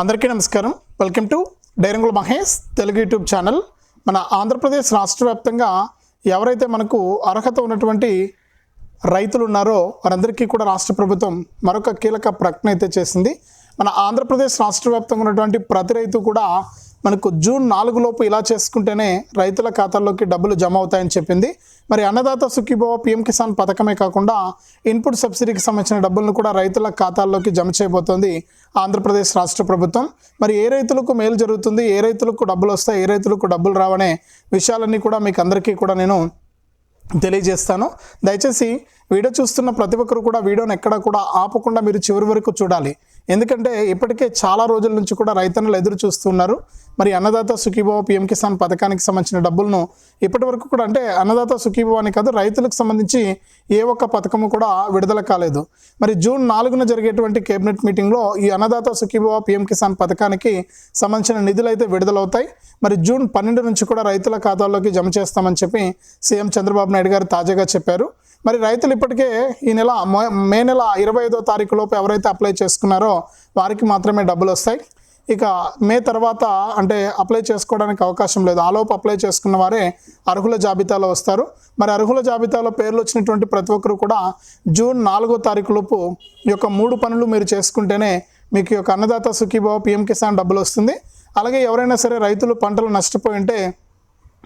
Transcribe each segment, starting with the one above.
అందరికీ నమస్కారం. Welcome to Dairangula Mahesh Telugu YouTube channel. మన ఆంధ్రప్రదేశ్ రాష్ట్ర వ్యాప్తంగా ఎవరైతే మనకు అర్హత ఉన్నటువంటి రైతులు ఉన్నారో వారందరికీ కూడా రాష్ట్ర ప్రభుత్వం మరొక కీలక ప్రకటన అయితే చేసింది. మన ఆంధ్రప్రదేశ్ రాష్ట్ర వ్యాప్తంగా ఉన్నటువంటి ప్రతి రైతు కూడా మనకు జూన్ నాలుగు లోపు ఇలా చేసుకుంటేనే రైతుల ఖాతాల్లోకి డబ్బులు జమ అవుతాయని చెప్పింది. మరి అన్నదాత సుఖీభవ పిఎం కిసాన్ పథకమే కాకుండా ఇన్పుట్ సబ్సిడీకి సంబంధించిన డబ్బులను కూడా రైతుల ఖాతాల్లోకి జమ చేయబోతోంది ఆంధ్రప్రదేశ్ రాష్ట్ర ప్రభుత్వం. మరి ఏ రైతులకు మేలు జరుగుతుంది? ఏ రైతులకు డబ్బులు వస్తాయి? ఏ రైతులకు డబ్బులు రావనే విషయాలన్నీ కూడా మీకు అందరికీ కూడా నేను తెలియజేస్తాను. దయచేసి వీడియో చూస్తున్న ప్రతి ఒక్కరు కూడా వీడియోని ఎక్కడ కూడా ఆపకుండా మీరు చివరి వరకు చూడాలి. ఎందుకంటే ఇప్పటికే చాలా రోజుల నుంచి కూడా రైతన్నలు ఎదురు చూస్తున్నారు. మరి అన్నదాత సుఖీభావ పిఎం కిసాన్ పథకానికి సంబంధించిన డబ్బులను ఇప్పటి వరకు కూడా అంటే అన్నదాత సుఖీభవ అని కాదు రైతులకు సంబంధించి ఏ ఒక్క పథకము కూడా విడుదల కాలేదు. మరి జూన్ నాలుగున జరిగేటువంటి కేబినెట్ మీటింగ్లో ఈ అన్నదాత సుఖీభావ పిఎం కిసాన్ పథకానికి సంబంధించిన నిధులు అయితే విడుదలవుతాయి. మరి జూన్ పన్నెండు నుంచి కూడా రైతుల ఖాతాల్లోకి జమ చేస్తామని చెప్పి సీఎం చంద్రబాబు నాయుడు గారు తాజాగా చెప్పారు. మరి రైతులు ఇప్పటికే ఈ నెల మే- నెల ఇరవై ఐదో తారీఖు లోపు ఎవరైతే అప్లై చేసుకున్నారో వారికి మాత్రమే డబ్బులు వస్తాయి. ఇక మే తర్వాత అంటే అప్లై చేసుకోవడానికి అవకాశం లేదు. ఆలోపు అప్లై చేసుకున్న వారే అర్హుల జాబితాలో వస్తారు. మరి అర్హుల జాబితాలో పేర్లు వచ్చినటువంటి ప్రతి ఒక్కరు కూడా జూన్ నాలుగో తారీఖు లోపు ఈ యొక్క మూడు పనులు మీరు చేసుకుంటేనే మీకు ఈ యొక్క అన్నదాత సుఖీభావ పిఎం కిసాన్ డబ్బులు వస్తుంది. అలాగే ఎవరైనా సరే రైతులు పంటలు నష్టపోయి ఉంటే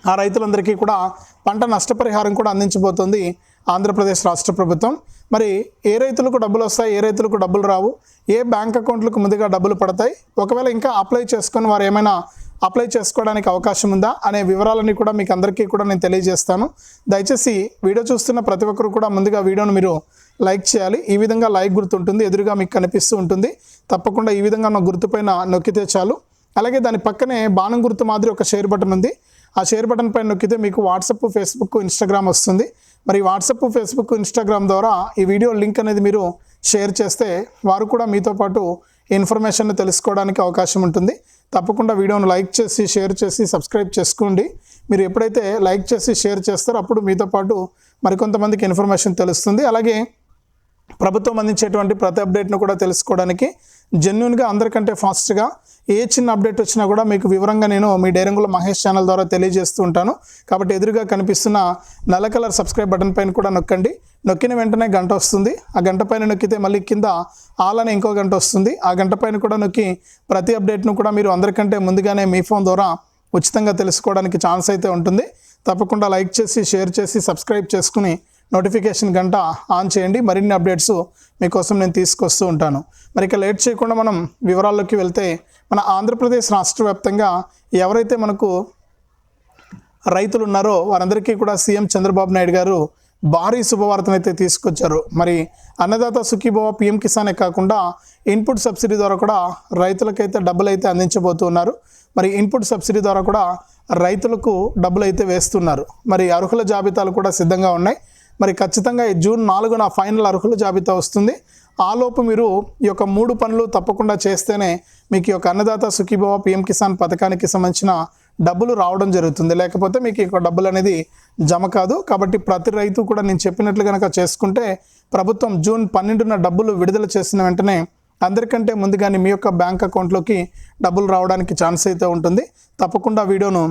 ఆ రైతులందరికీ కూడా పంట నష్టపరిహారం కూడా అందించబోతుంది. ఆంధ్రప్రదేశ్ రాష్ట్ర ప్రభుత్వం. మరి ఏ రైతులకు డబ్బులు వస్తాయి ఏ రైతులకు డబ్బులు రావు ఏ బ్యాంక్ అకౌంట్లకు ముందుగా డబ్బులు పడతాయి ఒకవేళ ఇంకా అప్లై చేసుకొని వారు ఏమైనా అప్లై చేసుకోవడానికి అవకాశం ఉందా అనే వివరాలన్నీ కూడా మీకు అందరికీ కూడా నేను తెలియజేస్తాను. దయచేసి వీడియో చూస్తున్న ప్రతి ఒక్కరు కూడా ముందుగా వీడియోను మీరు లైక్ చేయాలి. ఈ విధంగా లైక్ గుర్తు ఉంటుంది ఎదురుగా మీకు కనిపిస్తూ ఉంటుంది. తప్పకుండా ఈ విధంగా నా గుర్తుపైన నొక్కితే చాలు. అలాగే దాని పక్కనే బాణం గుర్తు మాదిరి ఒక షేర్ బటన్ ఉంది. ఆ షేర్ బటన్ పైన నొక్కితే మీకు వాట్సప్ ఫేస్బుక్ ఇన్స్టాగ్రామ్ వస్తుంది. మరి వాట్సప్ ఫేస్బుక్ ఇన్స్టాగ్రామ్ ద్వారా ఈ వీడియో లింక్ అనేది మీరు షేర్ చేస్తే వారు కూడా మీతో పాటు ఇన్ఫర్మేషన్ తెలుసుకోవడానికి అవకాశం ఉంటుంది. తప్పకుండా వీడియోను లైక్ చేసి షేర్ చేసి సబ్స్క్రైబ్ చేసుకోండి. మీరు ఎప్పుడైతే లైక్ చేసి షేర్ చేస్తారో అప్పుడు మీతో పాటు మరికొంతమందికి ఇన్ఫర్మేషన్ తెలుస్తుంది. అలాగే ప్రభుత్వం అందించేటువంటి ప్రతి అప్డేట్ను కూడా తెలుసుకోవడానికి జెన్యున్గా అందరికంటే ఫాస్ట్గా ఏ చిన్న అప్డేట్ వచ్చినా కూడా మీకు వివరంగా నేను మీ డైరంగుల మహేష్ ఛానల్ ద్వారా తెలియజేస్తూ ఉంటాను. కాబట్టి ఎదురుగా కనిపిస్తున్న నల్ల కలర్ సబ్స్క్రైబ్ బటన్ పైన కూడా నొక్కండి. నొక్కిన వెంటనే గంట వస్తుంది. ఆ గంట పైన నొక్కితే మళ్ళీ కింద ఆల్ అని ఇంకో గంట వస్తుంది. ఆ గంట పైన కూడా నొక్కి ప్రతి అప్డేట్ను కూడా మీరు అందరికంటే ముందుగానే మీ ఫోన్ ద్వారా ఉచితంగా తెలుసుకోవడానికి ఛాన్స్ అయితే ఉంటుంది. తప్పకుండా లైక్ చేసి షేర్ చేసి సబ్స్క్రైబ్ చేసుకుని నోటిఫికేషన్ గంట ఆన్ చేయండి. మరిన్ని అప్డేట్స్ మీకోసం నేను తీసుకొస్తూ ఉంటాను. మరి ఇక లేట్ చేయకుండా మనం వివరాల్లోకి వెళ్తే మన ఆంధ్రప్రదేశ్ రాష్ట్ర వ్యాప్తంగా ఎవరైతే మనకు రైతులు ఉన్నారో వారందరికీ కూడా సీఎం చంద్రబాబు నాయుడు గారు భారీ శుభవార్తను అయితే తీసుకొచ్చారు. మరి అన్నదాత సుఖీభవ పిఎం కిసానే కాకుండా ఇన్పుట్ సబ్సిడీ ద్వారా కూడా రైతులకైతే డబ్బులు అయితే అందించబోతున్నారు. మరి ఇన్పుట్ సబ్సిడీ ద్వారా కూడా రైతులకు డబ్బులు అయితే వేస్తున్నారు. మరి అర్హుల జాబితాలు కూడా సిద్ధంగా ఉన్నాయి. మరి ఖచ్చితంగా ఈ జూన్ నాలుగున ఫైనల్ అర్హుల జాబితా వస్తుంది. ఆలోపు మీరు ఈ యొక్క మూడు పనులు తప్పకుండా చేస్తేనే మీకు ఈ యొక్క అన్నదాత సుఖీభవ పిఎం కిసాన్ పథకానికి సంబంధించిన డబ్బులు రావడం జరుగుతుంది. లేకపోతే మీకు ఈ డబ్బులు అనేది జమ కాదు. కాబట్టి ప్రతి రైతు కూడా నేను చెప్పినట్లు కనుక చేసుకుంటే ప్రభుత్వం జూన్ పన్నెండున డబ్బులు విడుదల చేసిన వెంటనే అందరికంటే ముందుగానే మీ యొక్క బ్యాంక్ అకౌంట్లోకి డబ్బులు రావడానికి ఛాన్స్ అయితే ఉంటుంది. తప్పకుండా వీడియోను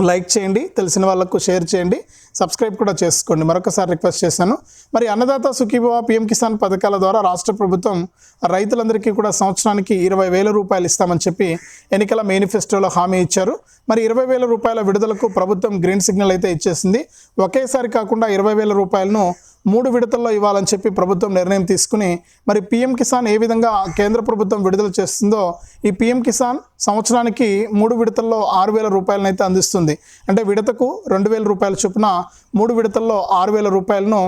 లైక్ చేయండి తెలిసిన వాళ్ళకు షేర్ చేయండి సబ్స్క్రైబ్ కూడా చేసుకోండి. మరొకసారి రిక్వెస్ట్ చేశాను. మరి అన్నదాత సుఖీభవ పిఎం కిసాన్ పథకాల ద్వారా రాష్ట్ర ప్రభుత్వం రైతులందరికీ కూడా సంవత్సరానికి ఇరవై వేల రూపాయలు ఇస్తామని చెప్పి ఎన్నికల మేనిఫెస్టోలో హామీ ఇచ్చారు. మరి ఇరవై వేల రూపాయల విడుదలకు ప్రభుత్వం గ్రీన్ సిగ్నల్ అయితే ఇచ్చేసింది. ఒకేసారి కాకుండా ఇరవై వేల రూపాయలను మూడు విడతల్లో ఇవ్వాలని చెప్పి ప్రభుత్వం నిర్ణయం తీసుకుని మరి పీఎం కిసాన్ ఏ విధంగా కేంద్ర ప్రభుత్వం విడుదల చేస్తుందో ఈ పీఎం కిసాన్ సంవత్సరానికి మూడు విడతల్లో ఆరు వేల రూపాయలను అయితే అందిస్తుంది. అంటే విడతకు రెండు వేల రూపాయల చొప్పున మూడు విడతల్లో ఆరు వేల రూపాయలను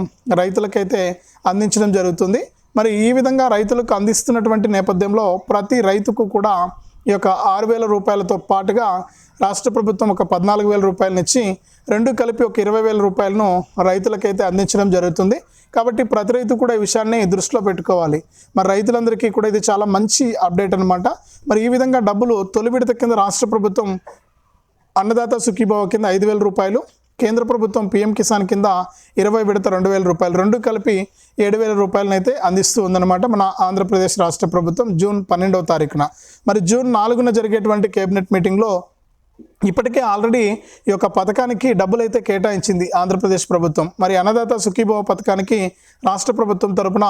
రైతులకైతే అందించడం జరుగుతుంది. మరి ఈ విధంగా రైతులకు అందిస్తున్నటువంటి నేపథ్యంలో ప్రతి రైతుకు కూడా ఈ యొక్క ఆరు వేల రూపాయలతో పాటుగా రాష్ట్ర ప్రభుత్వం ఒక పద్నాలుగు వేల రూపాయలనిచ్చి రెండు కలిపి ఒక ఇరవై వేల రూపాయలను రైతులకైతే అందించడం జరుగుతుంది. కాబట్టి ప్రతి రైతు కూడా ఈ విషయాన్ని దృష్టిలో పెట్టుకోవాలి. మరి రైతులందరికీ కూడా ఇది చాలా మంచి అప్డేట్ అనమాట మరి ఈ విధంగా డబ్బులు తొలి విడత కింద రాష్ట్ర ప్రభుత్వం అన్నదాత సుఖీభావ కింద ఐదు వేల రూపాయలు కేంద్ర ప్రభుత్వం పీఎం కిసాన్ కింద ఇరవై విడత రెండు వేల రూపాయలు రెండు కలిపి ఏడు వేల రూపాయలను అయితే అందిస్తూ ఉందన్నమాట మన ఆంధ్రప్రదేశ్ రాష్ట్ర ప్రభుత్వం జూన్ పన్నెండవ తారీఖున. మరి జూన్ నాలుగున జరిగేటువంటి కేబినెట్ మీటింగ్లో ఇప్పటికే ఆల్రెడీ ఈ యొక్క పథకానికి డబ్బులు అయితే కేటాయించింది ఆంధ్రప్రదేశ్ ప్రభుత్వం. మరి అన్నదాత సుఖీభవ పథకానికి రాష్ట్ర ప్రభుత్వం తరపున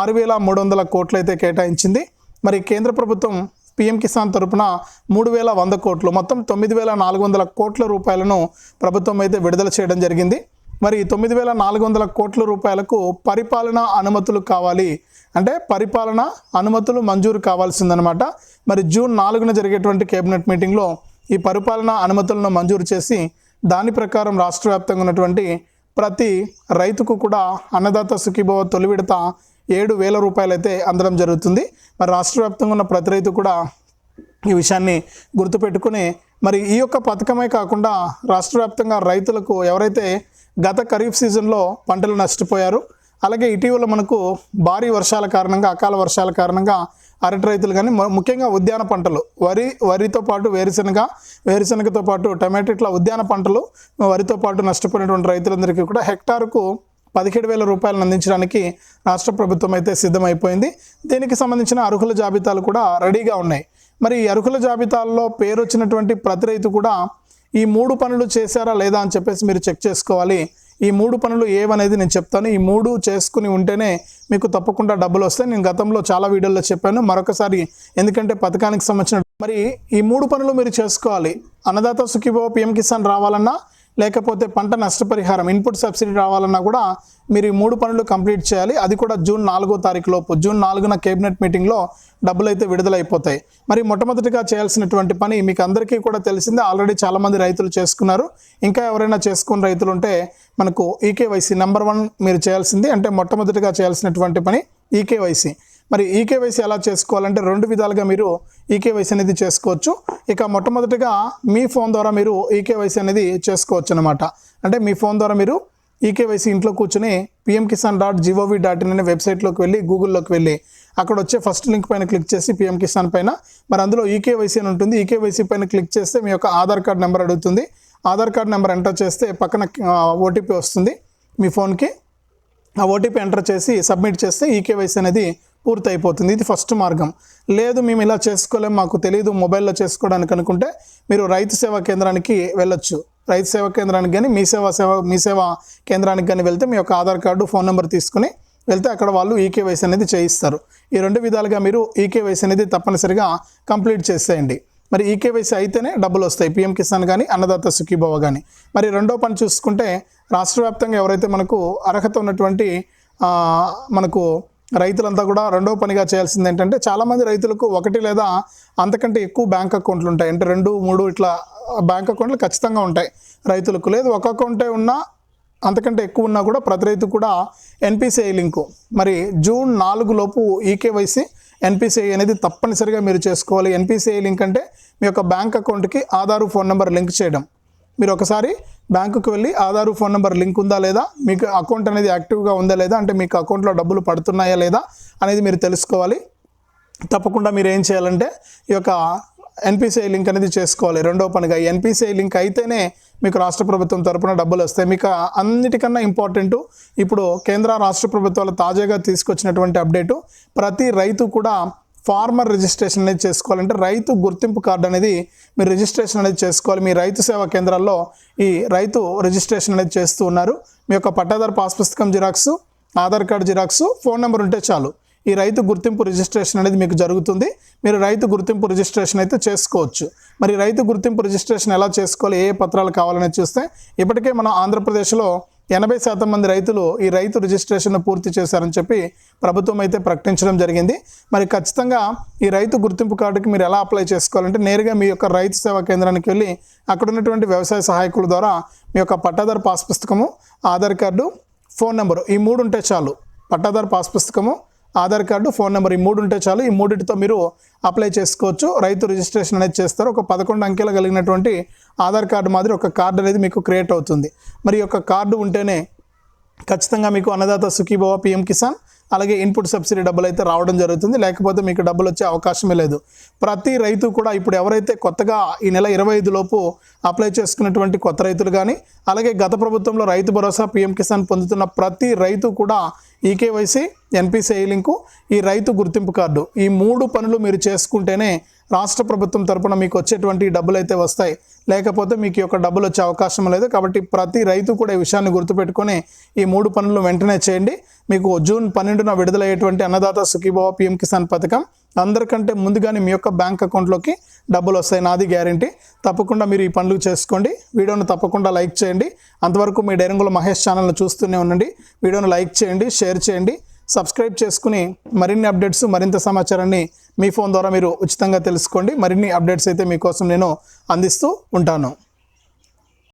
ఆరు వేల మూడు వందల కోట్లు అయితే కేటాయించింది. మరి కేంద్ర ప్రభుత్వం పీఎం కిసాన్ తరపున మూడు వేల వంద కోట్లు మొత్తం తొమ్మిది వేల నాలుగు వందల కోట్ల రూపాయలను ప్రభుత్వం అయితే విడుదల చేయడం జరిగింది. మరి తొమ్మిది వేల నాలుగు వందల కోట్ల రూపాయలకు పరిపాలన అనుమతులు కావాలి అంటే పరిపాలన అనుమతులు మంజూరు కావాల్సిందనమాట. మరి జూన్ నాలుగున జరిగేటువంటి కేబినెట్ మీటింగ్లో ఈ పరిపాలన అనుమతులను మంజూరు చేసి దాని ప్రకారం రాష్ట్ర వ్యాప్తంగా ఉన్నటువంటి ప్రతి రైతుకు కూడా అన్నదాత సుఖీభవ తొలి విడత ఏడు వేల రూపాయలు అయితే అందడం జరుగుతుంది. మరి రాష్ట్ర వ్యాప్తంగా ఉన్న ప్రతి రైతు కూడా ఈ విషయాన్ని గుర్తుపెట్టుకుని మరి ఈ యొక్క పథకమే కాకుండా రాష్ట్ర వ్యాప్తంగా రైతులకు ఎవరైతే గత ఖరీఫ్ సీజన్లో పంటలు నష్టపోయారు అలాగే ఇటీవల మనకు భారీ వర్షాల కారణంగా అకాల వర్షాల కారణంగా అరటి రైతులు కానీ ముఖ్యంగా ఉద్యాన పంటలు. వరి వరితో పాటు వేరుశనగ వేరుశనగతో పాటు టమాటో ఇట్లా ఉద్యాన పంటలు వరితో పాటు నష్టపోయినటువంటి రైతులందరికీ కూడా హెక్టార్కు పదిహేడు వేల రూపాయలను అందించడానికి రాష్ట్ర ప్రభుత్వం అయితే సిద్ధమైపోయింది. దీనికి సంబంధించిన అర్హుల జాబితాలు కూడా రెడీగా ఉన్నాయి. మరి ఈ అర్హుల జాబితాల్లో పేరు వచ్చినటువంటి ప్రతి రైతు కూడా ఈ మూడు పనులు చేశారా లేదా అని చెప్పేసి మీరు చెక్ చేసుకోవాలి. ఈ మూడు పనులు ఏవనేది నేను చెప్తాను. ఈ మూడు చేసుకుని ఉంటేనే మీకు తప్పకుండా డబ్బులు వస్తాయి. నేను గతంలో చాలా వీడియోల్లో చెప్పాను. మరొకసారి ఎందుకంటే పథకానికి సంబంధించిన మరి ఈ మూడు పనులు మీరు చేసుకోవాలి. అన్నదాత సుఖీభవ పిఎం కిసాన్ రావాలన్నా లేకపోతే పంట నష్టపరిహారం ఇన్పుట్ సబ్సిడీ రావాలన్నా కూడా మీరు ఈ మూడు పనులు కంప్లీట్ చేయాలి. అది కూడా జూన్ నాలుగో తారీఖు లోపు. జూన్ నాలుగున కేబినెట్ మీటింగ్లో డబ్బులు అయితే విడుదలైపోతాయి. మరి మొట్టమొదటిగా చేయాల్సినటువంటి పని మీకు అందరికీ కూడా తెలిసిందే. ఆల్రెడీ చాలామంది రైతులు చేసుకున్నారు. ఇంకా ఎవరైనా చేసుకున్న రైతులు ఉంటే మనకు ఈకేవైసీ నెంబర్ వన్ మీరు చేయాల్సింది. అంటే మొట్టమొదటిగా చేయాల్సినటువంటి పని ఈకేవైసీ మరి ఈకేవైసీ ఎలా చేసుకోవాలంటే రెండు విధాలుగా మీరు ఈకేవైసీ అనేది చేసుకోవచ్చు. ఇక మొట్టమొదటిగా మీ ఫోన్ ద్వారా మీరు ఈకేవైసీ అనేది చేసుకోవచ్చు అనమాట అంటే మీ ఫోన్ ద్వారా మీరు ఈకేవైసీ ఇంట్లో కూర్చొని PM Kisan dot gov dot in అనే వెబ్సైట్లోకి వెళ్ళి గూగుల్లోకి వెళ్ళి అక్కడ వచ్చే ఫస్ట్ లింక్ పైన క్లిక్ చేసి పిఎం కిసాన్ పైన. మరి అందులో ఈకేవైసీ అని ఉంటుంది. ఈకేవైసీ పైన క్లిక్ చేస్తే మీ యొక్క ఆధార్ కార్డ్ నెంబర్ అడుగుతుంది. ఆధార్ కార్డ్ నెంబర్ ఎంటర్ చేస్తే పక్కన ఓటీపీ వస్తుంది మీ ఫోన్కి. ఆ ఓటీపీ ఎంటర్ చేసి సబ్మిట్ చేస్తే ఈకేవైసీ అనేది పూర్తయిపోతుంది. ఇది ఫస్ట్ మార్గం. లేదు మేము ఇలా చేసుకోలేం మాకు తెలియదు మొబైల్లో చేసుకోవడానికి అనుకుంటే మీరు రైతు సేవా కేంద్రానికి వెళ్ళొచ్చు. రైతు సేవా కేంద్రానికి కానీ మీ సేవా సేవ మీ సేవా కేంద్రానికి కానీ వెళ్తే మీ యొక్క ఆధార్ కార్డు ఫోన్ నెంబర్ తీసుకుని వెళ్తే అక్కడ వాళ్ళు ఈకేవైసీ అనేది చేయిస్తారు. ఈ రెండు విధాలుగా మీరు ఈకేవైసీ అనేది తప్పనిసరిగా కంప్లీట్ చేసేయండి. మరి ఈకేవైసీ అయితేనే డబ్బులు వస్తాయి. పిఎం కిసాన్ కానీ అన్నదాత సుఖీభవ కానీ మరి రెండో పని చూసుకుంటే రాష్ట్ర వ్యాప్తంగా ఎవరైతే మనకు అర్హత ఉన్నటువంటి మనకు రైతులంతా కూడా రెండో పనిగా చేయాల్సింది ఏంటంటే చాలామంది రైతులకు ఒకటి లేదా అంతకంటే ఎక్కువ బ్యాంక్ అకౌంట్లు ఉంటాయి. అంటే రెండు మూడు ఇట్లా బ్యాంక్ అకౌంట్లు ఖచ్చితంగా ఉంటాయి రైతులకు. లేదు ఒక అకౌంటే ఉన్నా అంతకంటే ఎక్కువ ఉన్నా కూడా ప్రతి రైతు కూడా ఎన్పిసిఐ లింకు. మరి జూన్ నాలుగు లోపు ఈకేవైసీ ఎన్పిసిఐ అనేది తప్పనిసరిగా మీరు చేసుకోవాలి. ఎన్పిసిఐ లింక్ అంటే మీ యొక్క బ్యాంక్ అకౌంట్కి ఆధారు ఫోన్ నెంబర్ లింక్ చేయడం. మీరు ఒకసారి బ్యాంకుకి వెళ్ళి ఆధారు ఫోన్ నెంబర్ లింక్ ఉందా లేదా? మీకు అకౌంట్ అనేది యాక్టివ్గా ఉందా లేదా? అంటే మీకు అకౌంట్లో డబ్బులు పడుతున్నాయా లేదా? అనేది మీరు తెలుసుకోవాలి. తప్పకుండా మీరు ఏం చేయాలంటే ఈ యొక్క ఎన్పిసిఐ లింక్ అనేది చేసుకోవాలి. రెండో పనిగా ఈ ఎన్పిసిఐ లింక్ అయితేనే మీకు రాష్ట్ర ప్రభుత్వం తరపున డబ్బులు వస్తాయి. మీకు అన్నిటికన్నా ఇంపార్టెంట్ ఇప్పుడు కేంద్ర రాష్ట్ర ప్రభుత్వాలు తాజాగా తీసుకొచ్చినటువంటి అప్డేటు ప్రతి రైతు కూడా ఫార్మర్ రిజిస్ట్రేషన్ అనేది చేసుకోవాలంటే రైతు గుర్తింపు కార్డు అనేది మీరు రిజిస్ట్రేషన్ అనేది చేసుకోవాలి. మీ రైతు సేవా కేంద్రాల్లో ఈ రైతు రిజిస్ట్రేషన్ అనేది చేస్తూ ఉన్నారు. మీ యొక్క పట్టాదారు పాస్ పుస్తకం xerox Aadhaar card xerox phone number ఉంటే చాలు. ఈ రైతు గుర్తింపు రిజిస్ట్రేషన్ అనేది మీకు జరుగుతుంది. మీరు రైతు గుర్తింపు రిజిస్ట్రేషన్ అయితే చేసుకోవచ్చు. మరి రైతు గుర్తింపు రిజిస్ట్రేషన్ ఎలా చేసుకోవాలి? ఏ ఏ పత్రాలు కావాలని చూస్తే ఇప్పటికే మన ఆంధ్రప్రదేశ్లో ఎనభై శాతం మంది రైతులు ఈ రైతు రిజిస్ట్రేషన్ పూర్తి చేశారని చెప్పి ప్రభుత్వం అయితే ప్రకటించడం జరిగింది. మరి ఖచ్చితంగా ఈ రైతు గుర్తింపు కార్డుకి మీరు ఎలా అప్లై చేసుకోవాలంటే నేరుగా మీ యొక్క రైతు సేవా కేంద్రానికి వెళ్ళి అక్కడ ఉన్నటువంటి వ్యవసాయ సహాయకుల ద్వారా మీ యొక్క పట్టాదారు పాస్ పుస్తకము ఆధార్ కార్డు ఫోన్ నెంబరు ఈ మూడు ఉంటే చాలు. పట్టాదారు పాస్ పుస్తకము ఆధార్ కార్డు ఫోన్ నెంబర్ ఈ మూడు ఉంటే చాలు. ఈ మూడింటితో మీరు అప్లై చేసుకోవచ్చు. రైతు రిజిస్ట్రేషన్ అనేది చేస్తారు. ఒక పదకొండు అంకెలు కలిగినటువంటి ఆధార్ కార్డు మాదిరి ఒక కార్డు అనేది మీకు క్రియేట్ అవుతుంది. మరి ఈ యొక్క కార్డు ఉంటేనే ఖచ్చితంగా మీకు అన్నదాత సుఖీభవ పిఎం కిసాన్ అలాగే ఇన్పుట్ సబ్సిడీ డబ్బులు అయితే రావడం జరుగుతుంది. లేకపోతే మీకు డబ్బులు వచ్చే అవకాశమే లేదు. ప్రతి రైతు కూడా ఇప్పుడు ఎవరైతే కొత్తగా ఈ నెల ఇరవై ఐదు లోపు అప్లై చేసుకున్నటువంటి కొత్త రైతులు కానీ అలాగే గత ప్రభుత్వంలో రైతు భరోసా పీఎం కిసాన్ పొందుతున్న ప్రతి రైతు కూడా ఈకేవైసీ ఎన్పిసిఐ లింకు ఈ రైతు గుర్తింపు కార్డు. ఈ మూడు పనులు మీరు చేసుకుంటేనే రాష్ట్ర ప్రభుత్వం తరపున మీకు వచ్చేటువంటి డబ్బులు అయితే వస్తాయి. లేకపోతే మీకు యొక్క డబ్బులు వచ్చే అవకాశం లేదు. కాబట్టి ప్రతి రైతు కూడా ఈ విషయాన్ని గుర్తుపెట్టుకొని ఈ మూడు పనులు వెంటనే చేయండి. మీకు జూన్ పన్నెండున విడుదలయ్యేటువంటి అన్నదాత సుఖీభావ పిఎం కిసాన్ పథకం అందరికంటే ముందుగానే మీ యొక్క బ్యాంక్ అకౌంట్లోకి డబ్బులు వస్తాయి నాది గ్యారంటీ. తప్పకుండా మీరు ఈ పనులు చేసుకోండి. వీడియోను తప్పకుండా లైక్ చేయండి. అంతవరకు మీ డైరంగుల మహేష్ ఛానల్ను చూస్తూనే ఉండండి. వీడియోను లైక్ చేయండి షేర్ చేయండి. సబ్స్క్రైబ్ చేసుకుని మరిన్ని అప్డేట్స్ మరింత సమాచారాన్ని మీ ఫోన్ ద్వారా మీరు ఉచితంగా తెలుసుకోండి. మరిన్ని అప్డేట్స్ అయితే మీకోసం నేను అందిస్తూ ఉంటాను.